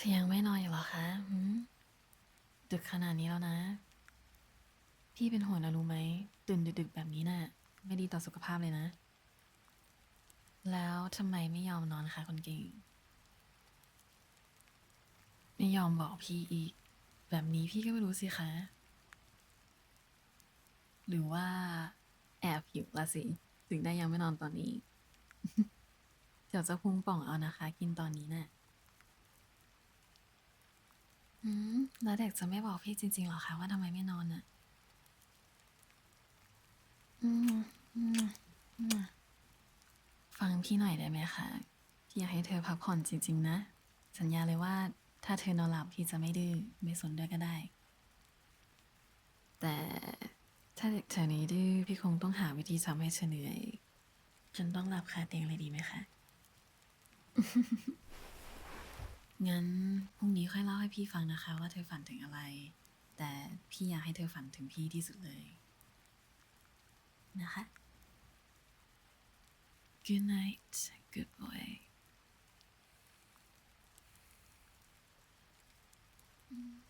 ธอยังไม่นอนอยู่เหรอคะดึกขนาดนี้แล้วนะ พี่เป็นห่วงนะรู้ไหม ตื่นดึกๆแบบนี้น่ะ ไม่ดีต่อสุขภาพเลยนะ แล้วทำไมไม่ยอมนอนคะคนเก่ง ไม่ยอมบอกพี่อีก แบบนี้พี่ก็ไม่รู้สิคะ หรือว่า แอบหิวละสิ ถึงได้ยังไม่นอนตอนนี้ เดี๋ยวจะพุงป่องเอานะคะ กินตอนนี้น่ะ อืมแล้วเด็กจะไม่บอกพี่จริงๆหรอคะว่าทำไมไม่นอนน่ะอืมอืมอืมฟังพี่หน่อยได้ไหมคะ พี่อยากให้เธอพักผ่อนจริง ๆ นะ สัญญาเลยว่า ถ้าเธอนอนหลับพี่จะไม่ดื้อไม่สนด้วยก็ได้ แต่ถ้าเด็กเธอนี้ดื้อพี่คงต้องหาวิธีทำให้เธอเหนื่อยฉันต้องหลับคาเตียงเลยดีไหมคะ งั้นพรุ่งนี้ค่อยเล่าให้พี่ฟังนะคะ ว่าเธอฝันถึงอะไร แต่พี่อยากให้เธอฝันถึงพี่ที่สุดเลย นะคะ Good night good boy。Mm.